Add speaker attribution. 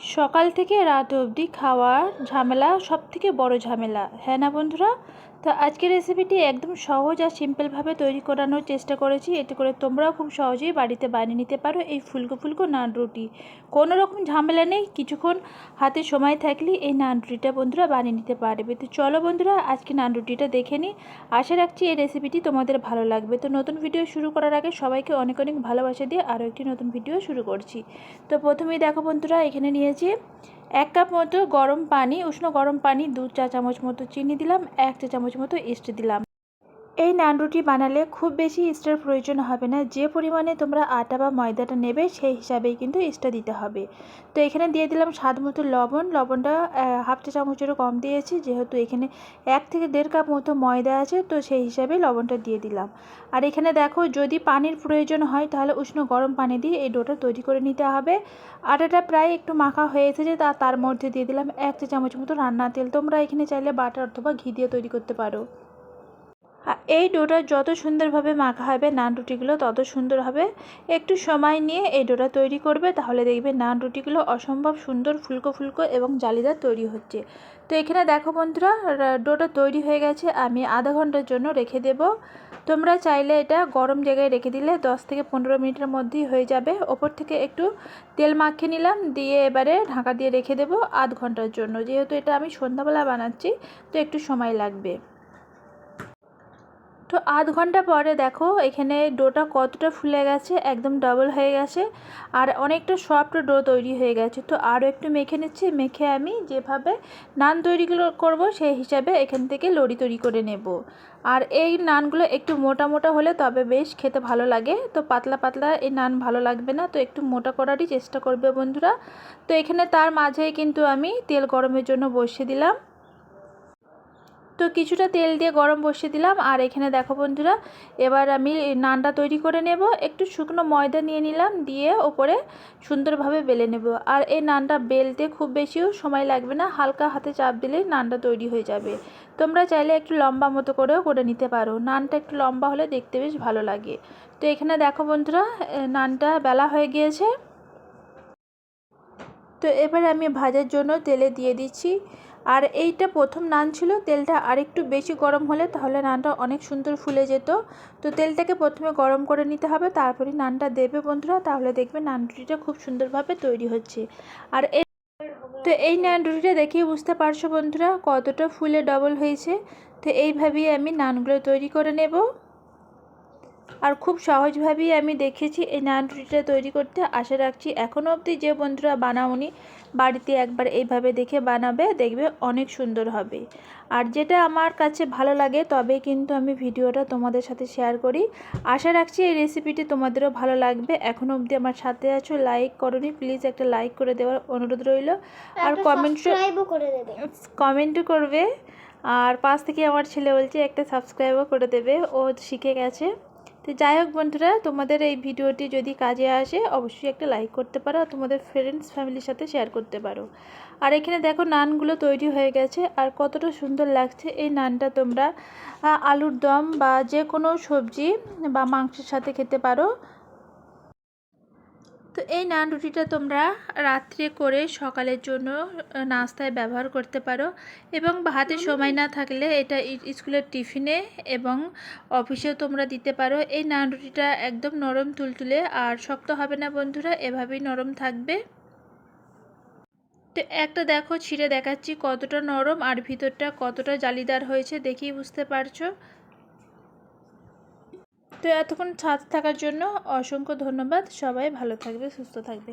Speaker 1: সকাল থেকে রাত অবধি খাওয়ার ঝামেলা সব থেকে বড় ঝামেলা। হ্যাঁ না বন্ধুরা? তো আজকের রেসিপিটি একদম সহজ আর সিম্পলভাবে তৈরি করানোর চেষ্টা করেছি। এতে করে তোমরাও খুব সহজেই বাড়িতে বানিয়ে নিতে পারো এই ফুলকো ফুলকো নান রুটি। কোনো রকম ঝামেলা নেই, কিছুক্ষণ হাতে সময় থাকলে এই নান রুটিটা বন্ধুরা বানিয়ে নিতে পারবে। তো চলো বন্ধুরা, আজকে নান রুটিটা দেখে নিই আশা রাখছি এই রেসিপিটি তোমাদের ভালো লাগবে। তো নতুন ভিডিও শুরু করার আগে সবাইকে অনেক অনেক ভালোবাসা দিয়ে আরও একটি নতুন ভিডিও শুরু করছি। তো প্রথমেই দেখো বন্ধুরা, এখানে নিয়েছি এক কাপ মতো গরম পানি, উষ্ণ গরম পানি, দু চা চামচ মতো চিনি দিলাম, এক চা চামচ মতো ইস্ট দিলাম। এই নান রুটি বানালে খুব বেশি ইস্টের প্রয়োজন হবে না। যে পরিমাণে তোমরা আটা বা ময়দাটা নেবে, সেই হিসাবেই কিন্তু ইস্টা দিতে হবে। তো এখানে দিয়ে দিলাম স্বাদ মতো লবণ। লবণটা হাফ চা চামচেরও কম দিয়েছি, যেহেতু এখানে এক থেকে দেড় কাপ মতো ময়দা আছে, তো সেই হিসাবে লবণটা দিয়ে দিলাম। আর এখানে দেখো, যদি পানির প্রয়োজন হয়, তাহলে উষ্ণ গরম পানি দিয়ে এই ডোটা তৈরি করে নিতে হবে। আটাটা প্রায় একটু মাখা হয়ে এসেছে, তা তার মধ্যে দিয়ে দিলাম এক চা চামচ মতো রান্নার তেল। তোমরা এখানে চাইলে বাটার অথবা ঘি দিয়ে তৈরি করতে পারো। এই ডোটা যত সুন্দরভাবে মাখা হবে নান রুটিগুলো তত সুন্দর হবে। একটু সময় নিয়ে এই ডোটা তৈরি করবে, তাহলে দেখবে নান রুটিগুলো অসম্ভব সুন্দর ফুলকো ফুলকো এবং জালিদার তৈরি হচ্ছে। তো এখানে দেখো বন্ধুরা ডোটা তৈরি হয়ে গেছে, আমি আধা ঘণ্টার জন্য রেখে দেব। তোমরা চাইলে এটা গরম জায়গায় রেখে দিলে 10 থেকে পনেরো মিনিটের মধ্যেই হয়ে যাবে। ওপর থেকে একটু তেল মাখিয়ে নিলাম, দিয়ে এবারে ঢাকা দিয়ে রেখে দেবো আধ ঘণ্টার জন্য। যেহেতু এটা আমি সন্ধ্যাবেলা বানাচ্ছি, তো একটু সময় লাগবে। তো আধ ঘণ্টা পরে দেখো, এখানে ডোটা কতটা ফুলে গেছে, একদম ডবল হয়ে গেছে, আর অনেকটা সফট ডো তৈরি হয়ে গেছে। তো আরও একটু মেখে নিচ্ছি, মেখে আমি যেভাবে নান তৈরি করব, সেই হিসাবে এখান থেকে লড়ি তৈরি করে নেব। আর এই নানগুলো একটু মোটা মোটা হলে তবে বেশ খেতে ভালো লাগে। তো পাতলা পাতলা এই নান ভালো লাগবে না, তো একটু মোটা করারই চেষ্টা করবে বন্ধুরা। তো এখানে তার মাঝেই কিন্তু আমি তেল গরমের জন্য বসিয়ে দিলাম। তো কিছুটা তেল দিয়ে গরম বসিয়ে দিলাম। আর এখানে দেখো বন্ধুরা, এবার আমি নানটা তৈরি করে নেব। একটু শুকনো ময়দা নিয়ে নিলাম, দিয়ে ওপরে সুন্দরভাবে বেলে নেব। আর এই নানটা বেলতে খুব বেশিও সময় লাগবে না, হালকা হাতে চাপ দিলেই নানটা তৈরি হয়ে যাবে। তোমরা চাইলে একটু লম্বা মতো করেও করে নিতে পারো। নানটা একটু লম্বা হলে দেখতে বেশ ভালো লাগে। তো এখানে দেখো বন্ধুরা নানটা বেলা হয়ে গিয়েছে। তো এবার আমি ভাজার জন্য তেলে দিয়ে দিচ্ছি। আর এইটা প্রথম নান ছিল, তেলটা আরেকটু বেশি গরম হলে তাহলে নানটা অনেক সুন্দর ফুলে যেত। তো তেলটাকে প্রথমে গরম করে নিতে হবে, তারপরে নানটা দেবে বন্ধুরা, তাহলে দেখবে নান রুটিটা খুব সুন্দরভাবে তৈরি হচ্ছে। আর এই তো এই নান রুটিটা বুঝতে পারছ বন্ধুরা, কতটা ফুলে ডবল হয়েছে। তো এইভাবেই আমি নানগুলো তৈরি করে নেব। আর খুব সহজভাবেই আমি দেখেছি এই নান রুটিটা তৈরি করতে। আশা রাখছি এখনও অবধি যে বন্ধুরা বানাওনি বাড়িতে একবার এইভাবে দেখে বানাবে দেখবে অনেক সুন্দর হবে। আর যেটা আমার কাছে ভালো লাগে তবে কিন্তু আমি ভিডিওটা তোমাদের সাথে শেয়ার করি। আশা রাখছি এই রেসিপিটি তোমাদেরও ভালো লাগবে। এখনও অবধি আমার সাথে আছো লাইক করনি প্লিজ একটা লাইক করে দেওয়ার অনুরোধ রইল। আর কমেন্ট কমেন্টও করবে। আর পাশ থেকে আমার ছেলে বলছে একটা সাবস্ক্রাইবও করে দেবে। ও শিখে গেছে। তো যাই হোক বন্ধুরা, তোমাদের এই ভিডিওটি যদি কাজে আসে, অবশ্যই একটা লাইক করতে পারো তোমাদের ফ্রেন্ডস ফ্যামিলির সাথে শেয়ার করতে পারো। আর এখানে দেখো নানগুলো তৈরি হয়ে গেছে আর কতটা সুন্দর লাগছে এই নানটা তোমরা আলুর দম বা যে কোনো সবজি বা মাংসের সাথে খেতে পারো। তো এই নান রুটিটা তোমরা রাত্রে করে সকালের জন্য নাস্তায় ব্যবহার করতে পারো এবং হাতে সময় না থাকলে এটা স্কুলের টিফিনে এবং অফিসেও তোমরা দিতে পারো। এই নান রুটিটা একদম নরম তুলতুলে আর শক্ত হবে না বন্ধুরা এভাবেই নরম থাকবে। তো একটা দেখো ছিঁড়ে দেখাচ্ছি কতটা নরম আর ভিতরটা কতটা জালিদার হয়েছে দেখেই বুঝতে পারছ। তো এতক্ষণ সাথে থাকার জন্য অসংখ্য ধন্যবাদ। সবাই ভালো থাকবে সুস্থ থাকবে।